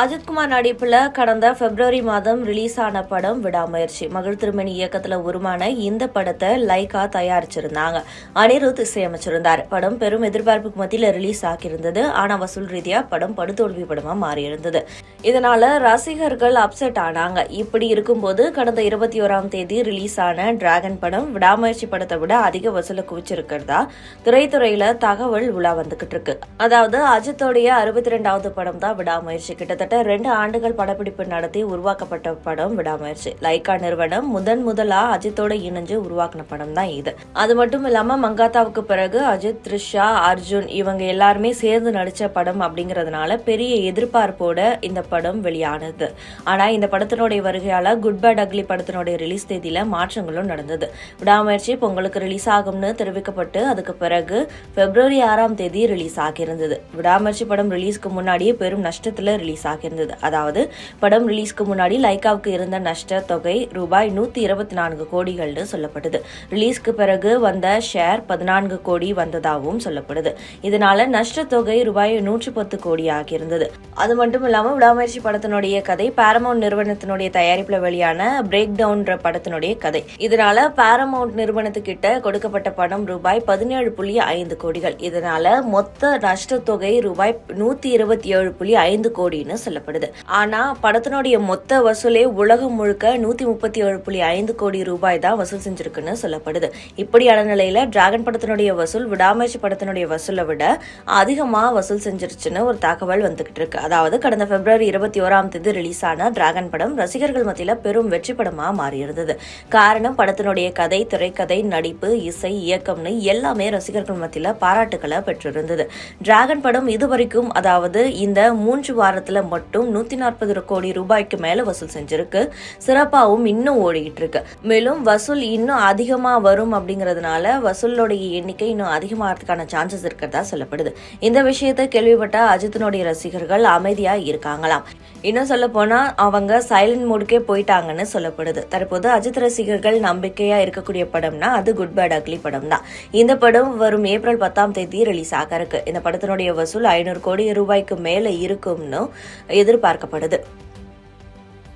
அஜித்குமார் நடிப்பில் கடந்த பிப்ரவரி மாதம் ரிலீஸ் ஆன படம் விடாமுயற்சி. மகள் திருமணி இயக்கத்தில் உருமான இந்த படத்தை லைகா தயாரிச்சிருந்தாங்க. அனிருத் இசையமைச்சிருந்தார். படம் பெரும் எதிர்பார்ப்புக்கு மத்தியில் ரிலீஸ் ஆகியிருந்தது. ஆனால் வசூல் ரீதியாக படம் படுதோல்வி படமாக மாறியிருந்தது. இதனால ரசிகர்கள் அப்செட் ஆனாங்க. இப்படி இருக்கும்போது கடந்த இருபத்தி ஓராம் தேதி ரிலீஸ் ஆன டிராகன் படம் விடாமுயற்சி படத்தை விட அதிக வசூலை குவிச்சிருக்கிறதா திரைத்துறையில தகவல் உலா வந்துகிட்டு இருக்கு. அதாவது அஜித்தோடைய அறுபத்தி ரெண்டாவது படம் தான் விடாமுயற்சி. கிட்டத்தட்ட கிட்டத்தட்ட ரெண்டு ஆண்டுகள் படப்பிடிப்பு நடத்தி உருவாக்கப்பட்ட படம் விடாமுயற்சி. லைகா நிறுவனம் முதன் முதலா அஜித்தோட இணைஞ்சு உருவாக்கின படம் தான் இது. அது மட்டும் இல்லாம மங்காத்தாவுக்கு பிறகு அஜித் த்ரிஷா அர்ஜுன் இவங்க எல்லாருமே சேர்ந்து நடிச்ச படம் அப்படிங்கறதுனால பெரிய எதிர்பார்ப்போட இந்த படம் வெளியானது. ஆனா இந்த படத்தினுடைய வருகையால குட் பேட் அக்லி படத்தினுடைய ரிலீஸ் தேதியில மாற்றங்களும் நடந்தது. விடாமுயற்சி பொங்கலுக்கு ரிலீஸ் ஆகும்னு தெரிவிக்கப்பட்டு அதுக்கு பிறகு பிப்ரவரி ஆறாம் தேதி ரிலீஸ் ஆகியிருந்தது. விடாமுயற்சி படம் ரிலீஸ்க்கு முன்னாடியே பெரும் நஷ்டத்துல ரிலீஸ் இருந்தது அதாவது படம் ரிலீஸ்க்கு முன்னாடி லைக்காவுக்கு இருந்த நஷ்ட தொகை ரூபாய் நூத்தி இருபத்தி நான்கு கோடிகள்னு சொல்லப்படுது. ரிலீஸ்க்கு பிறகு வந்த ஷேர் பதினான்கு கோடி வந்ததாகவும் சொல்லப்படுது. இதனால நஷ்ட தொகை ரூபாய் நூற்றி பத்து கோடி ஆகியிருந்தது. அது மட்டும் இல்லாம விடாமுயற்சி படத்தினுடைய கதை பாரமவுண்ட் நிறுவனத்தினுடைய தயாரிப்புல வெளியான பிரேக் டவுன்ற படத்தினுடைய கதை. இதனால பாரமவுண்ட் நிறுவனத்துக்கிட்ட கொடுக்கப்பட்ட பணம் ரூபாய் பதினேழு புள்ளி ஐந்து கோடிகள். இதனால மொத்த நஷ்ட தொகை ரூபாய் நூத்தி இருபத்தி ஏழு புள்ளி ஐந்து கோடின்னு சொல்லப்படுது. ஆனா படத்தினுடைய மொத்த வசூலே உலகம் முழுக்க நூத்தி முப்பத்தி ஏழு புள்ளி ஐந்து கோடி ரூபாய் தான் வசூல் செஞ்சிருக்குன்னு சொல்லப்படுது. இப்படியான நிலையில டிராகன் படத்தினுடைய வசூல் விடாமுயற்சி படத்தினுடைய வசூலை விட அதிகமா வசூல் செஞ்சிருச்சுன்னு ஒரு தகவல் வந்துகிட்டு இருக்கு. அதாவது கடந்த பிப்ரவரி இருபத்தி ஓராம் தேதி ரிலீஸ் ஆன டிராகன் படம் ரசிகர்கள் மத்தியில பெரும் வெற்றி படமா மாறியிருந்தது. காரணம் படத்தினுடைய கதை திரைக்கதை நடிப்பு இசை இயக்கம்னு எல்லாமே ரசிகர்கள் மத்தியில பாராட்டுக்களை பெற்றிருந்தது. டிராகன் படம் இதுவரைக்கும் அதாவது இந்த மூன்று வாரத்துல மட்டும் நூத்தி நாற்பது கோடி ரூபாய்க்கு மேல வசூல் செஞ்சிருக்கு. சிறப்பாகவும் இன்னும் ஓடிக்கிட்டு இருக்கு மேலும் வசூல் இன்னும் அதிகமா வரும் அப்படிங்கறதுனால வசூலோடைய எண்ணிக்கை இன்னும் அதிகமாகிறதுக்கான சான்சஸ் இருக்கிறதா சொல்லப்படுது. இந்த விஷயத்தை கேள்விப்பட்ட அஜித்தினுடைய ரசிகர்கள் அமைதியா இருக்காங்களாம். இன்னும் சொல்ல போனா அவங்க சைலண்ட் மூடுக்கே போயிட்டாங்கன்னு சொல்லப்படுது. தற்போது அஜித் ரசிகர்கள் நம்பிக்கையா இருக்கக்கூடிய படம்னா அது குட் பேட் அக்லி படம் தான். இந்த படம் வரும் ஏப்ரல் பத்தாம் தேதி ரிலீஸ் ஆக இருக்கு இந்த படத்தினுடைய வசூல் ஐநூறு கோடி ரூபாய்க்கு மேல இருக்கும்னு எதிர்பார்க்கப்படுது.